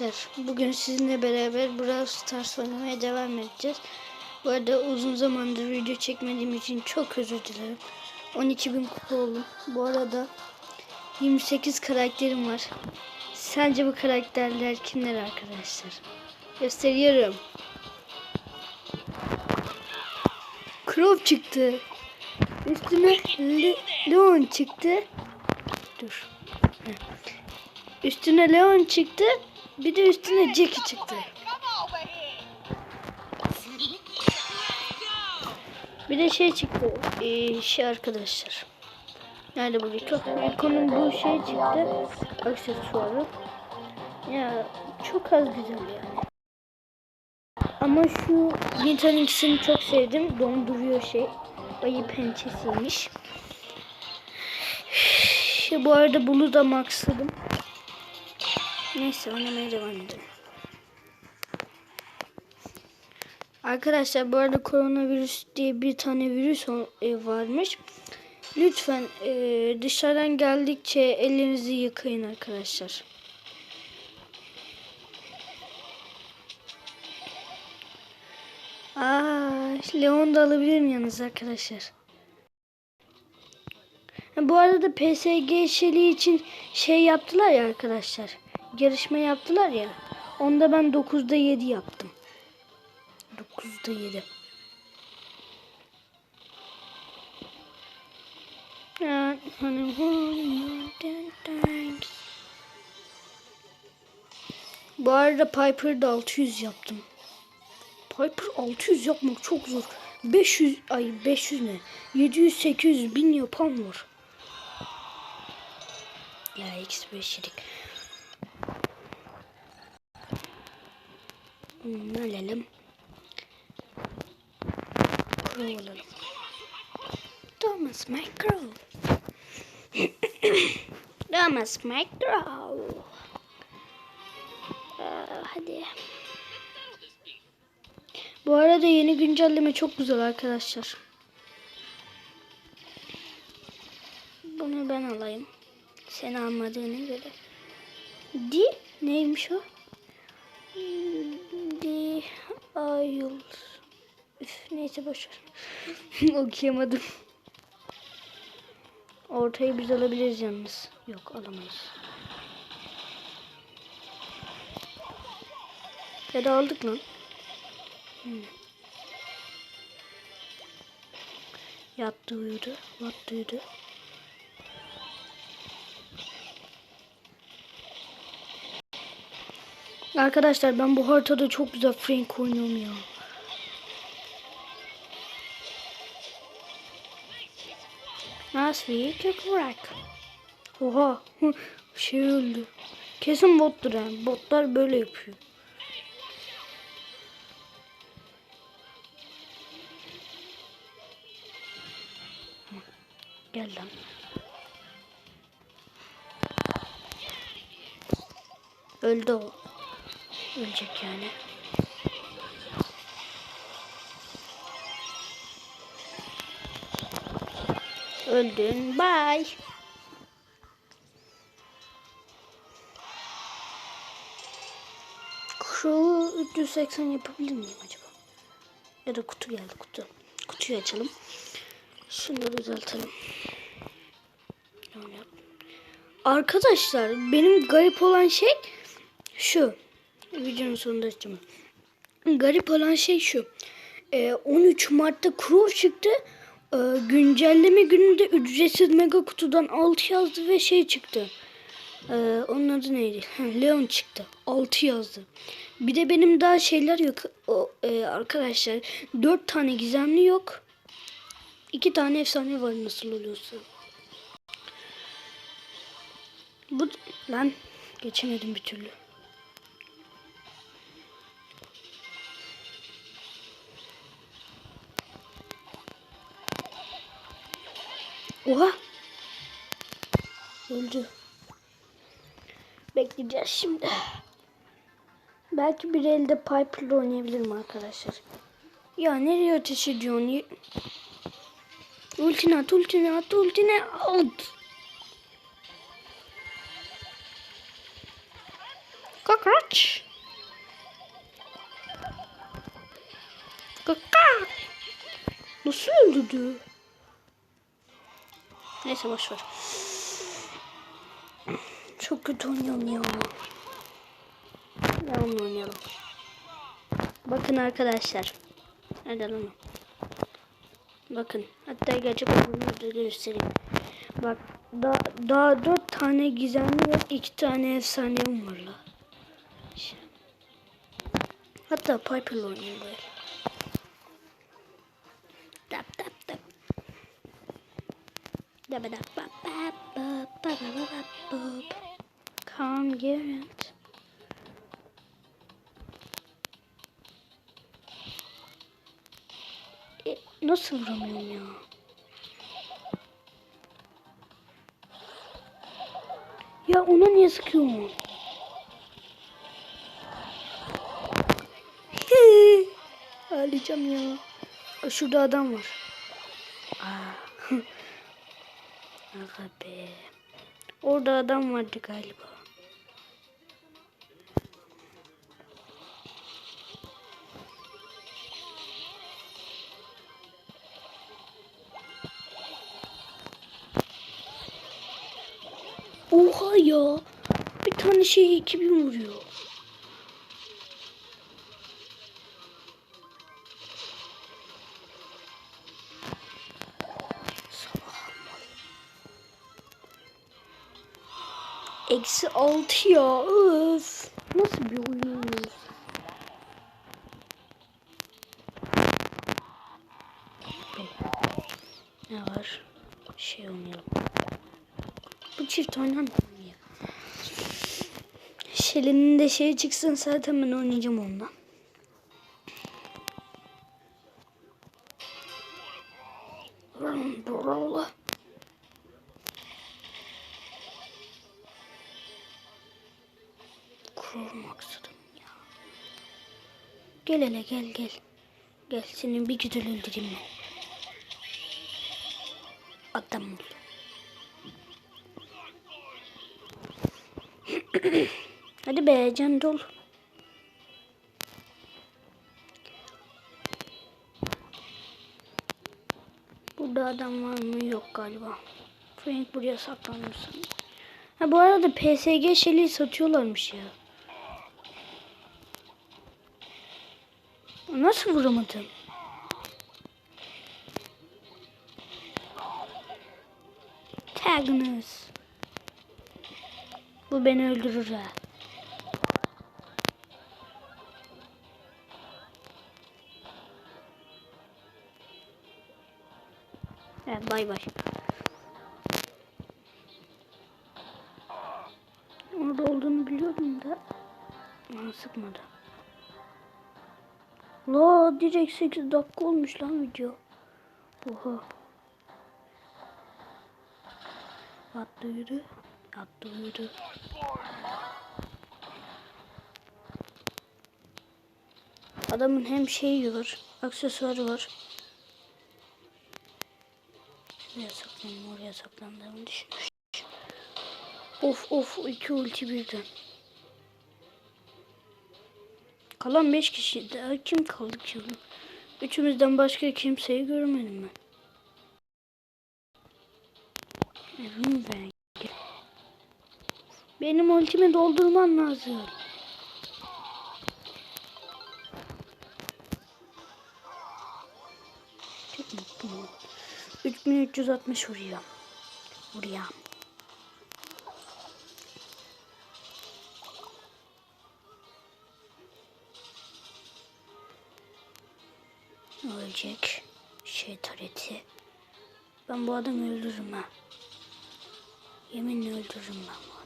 arkadaşlar. Bugün sizinle beraber Brawl Stars oynamaya devam edeceğiz. Bu arada uzun zamandır video çekmediğim için çok özür dilerim. 12.000 kupa oldum. Bu arada 28 karakterim var. Sence bu karakterler kimler arkadaşlar? Gösteriyorum. Crow çıktı. Üstüne Le Leon çıktı. Dur. Üstüne Leon çıktı. Bir de üstüne Jackie çıktı. Bir de şey çıktı. Ee, şey arkadaşlar. Nerede bu Rico? Rico'nun bu şey çıktı. Aksesuarı. Ya çok az güzel yani. Ama şu Nita'nın ikisini çok sevdim. Donduruyor şey. Ayı pençesiymiş. Şey, bu arada bunu da maxladım. Neyse oynamaya devam edelim. Arkadaşlar bu arada koronavirüs diye bir tane virüs e, varmış. Lütfen e, dışarıdan geldikçe ellerinizi yıkayın arkadaşlar. Aa, Leon da alabilirim yalnız arkadaşlar. Bu arada PSG şeli için şey yaptılar ya arkadaşlar. Yarışma yaptılar ya. Onda ben 9'da 7 yaptım. 9'da 7. Bu arada Piper'da 600 yaptım. Piper 600 yapmak çok zor. 500 ay 500 ne? 700 800 bin yapan var. Ya X5 Hmm. Crow alalım. Thomas McCrow. Thomas McCrow. Aa, hadi. Bu arada yeni güncelleme çok güzel arkadaşlar. Bunu ben alayım. Sen almadığına göre. Di neymiş o? Ayıl. Üf, neyse boşver. Okuyamadım. Ortayı biz alabiliriz yalnız. Yok alamayız. Ya da aldık lan. Hmm. Yattı uyudu. Yattı uyudu. Arkadaşlar ben bu haritada çok güzel Frank oynuyorum ya. Nasıl kökürak. Oha. hı, Şey öldü. Kesin bottur yani. Botlar böyle yapıyor. Gel lan. Öldü o. Ölecek yani. Öldün. Bye. Şu 380 yapabilir miyim acaba? Ya da kutu geldi kutu. Kutuyu açalım. Şunu düzeltelim. Arkadaşlar benim garip olan şey şu. Videonun sonunda açacağım. Garip olan şey şu. Ee, 13 Mart'ta Crow çıktı. Ee, güncelleme gününde ücretsiz mega kutudan 6 yazdı ve şey çıktı. Ee, onun adı neydi? Leon çıktı. 6 yazdı. Bir de benim daha şeyler yok. E, arkadaşlar 4 tane gizemli yok. 2 tane efsane var nasıl oluyorsa. Bu lan geçemedim bir türlü. Oha. Öldü. Bekleyeceğiz şimdi. Belki bir elde Piper'la oynayabilirim arkadaşlar. Ya nereye ateş ediyorsun? Ultini at, ultini at, ultini at. Kokoreç. Kaka. Nasıl öldürdü? Neyse boş ver. Çok kötü oynuyorum ya. Devam oynayalım. Bakın arkadaşlar. Hadi lan. Bakın. Hatta gerçek olduğunu da göstereyim. Bak daha, daha dört tane gizemli ve iki tane la. Şey. Hatta Piper'la oynayayım böyle. Bap. Calm Garant. E, nasıl vuramıyorum ya? Ya ona niye sıkıyorum? Ağlayacağım ya. Şurada adam var. Aa. Aga be. Orada adam vardı galiba. Oha ya. Bir tane şey 2000 vuruyor. Eksi 6 ya. Öf. Nasıl bir oyun? Ne var? Şey oynayalım. Bu çift oynamıyor ya. Şelinin de şey çıksın zaten ben oynayacağım onunla. Kurul maksadım ya. Gel hele gel gel. Gel senin bir güzel öldüreyim ben. Adam ol. Hadi be can dol. Burada adam var mı? Yok galiba. Frank buraya saklanmış. sanırım. Ha bu arada PSG şeliği satıyorlarmış ya. Nasıl vuramadım? Tagnus. Bu beni öldürür ha. Evet bay bay. Orada olduğunu biliyordum da. Bana sıkmadı. La direkt 8 dakika olmuş lan video. Oha. Atla yürü. Atla yürü. Adamın hem şeyi var, aksesuarı var. Şuraya saklanayım, oraya saklandığımı düşünmüş. Of of iki ulti birden. Kalan 5 kişi. Daha kim kaldı ki? Üçümüzden başka kimseyi görmedim ben. Evim ben. Benim ultimi doldurman lazım. Çok mutluyum. 3360 vuruyor. Vuruyor. Ölecek. Şey tareti. Ben bu adamı öldürürüm ha. Yeminle öldürürüm ben bu